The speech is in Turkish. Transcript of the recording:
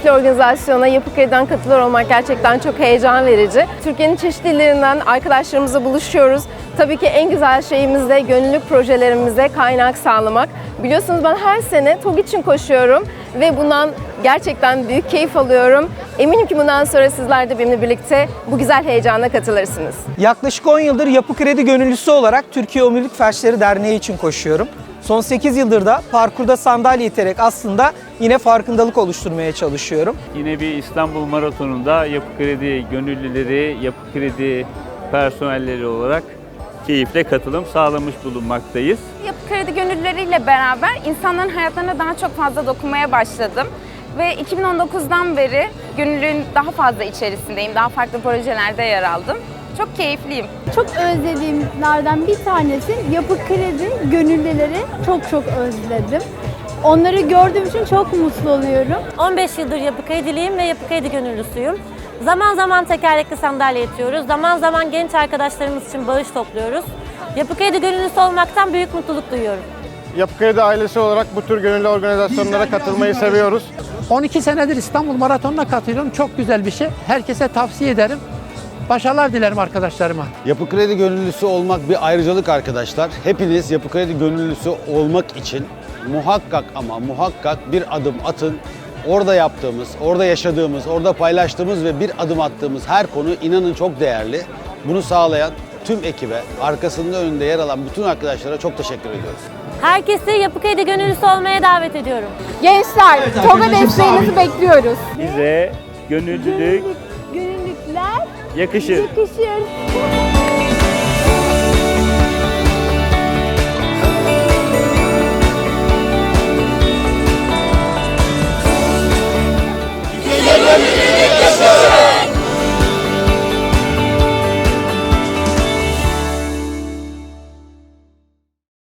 keyifli organizasyona Yapı Kredi'den katılır olmak gerçekten çok heyecan verici. Türkiye'nin çeşitli illerinden arkadaşlarımızla buluşuyoruz. Tabii ki en güzel şeyimiz de gönüllülük projelerimize kaynak sağlamak. Biliyorsunuz ben her sene TOG için koşuyorum ve bundan gerçekten büyük keyif alıyorum. Eminim ki bundan sonra sizler de benimle birlikte bu güzel heyecana katılırsınız. Yaklaşık 10 yıldır Yapı Kredi gönüllüsü olarak Türkiye Omurilik Felçleri Derneği için koşuyorum. Son 8 yıldır da parkurda sandalye iterek aslında yine farkındalık oluşturmaya çalışıyorum. Yine bir İstanbul Maratonu'nda Yapı Kredi gönüllüleri, Yapı Kredi personelleri olarak keyifle katılım sağlamış bulunmaktayız. Yapı Kredi gönüllüleriyle beraber insanların hayatlarına daha çok fazla dokunmaya başladım. Ve 2019'dan beri gönüllülüğün daha fazla içerisindeyim. Daha farklı projelerde yer aldım. Çok keyifliyim. Çok özlediğimlerden bir tanesi Yapı Kredi gönüllüleri çok çok özledim. Onları gördüğüm için çok mutlu oluyorum. 15 yıldır Yapı Krediliyim ve Yapı Kredi gönüllüsüyüm. Zaman zaman tekerlekli sandalye itiyoruz. Zaman zaman genç arkadaşlarımız için bağış topluyoruz. Yapı Kredi gönüllüsü olmaktan büyük mutluluk duyuyorum. Yapı Kredi ailesi olarak bu tür gönüllü organizasyonlara katılmayı seviyoruz. 12 senedir İstanbul Maratonu'na katılıyorum. Çok güzel bir şey. Herkese tavsiye ederim. Başarılar dilerim arkadaşlarıma. Yapı Kredi gönüllüsü olmak bir ayrıcalık arkadaşlar. Hepiniz Yapı Kredi gönüllüsü olmak için muhakkak ama muhakkak bir adım atın. Orada yaptığımız, orada yaşadığımız, orada paylaştığımız ve bir adım attığımız her konu inanın çok değerli. Bunu sağlayan tüm ekibe, arkasında önünde yer alan bütün arkadaşlara çok teşekkür ediyoruz. Herkesi Yapı Kredi gönüllüsü olmaya davet ediyorum. Gençler, TOG'a desteğinizi bekliyoruz. Bize gönüllülük Gönüllülükler yakışır. yakışır.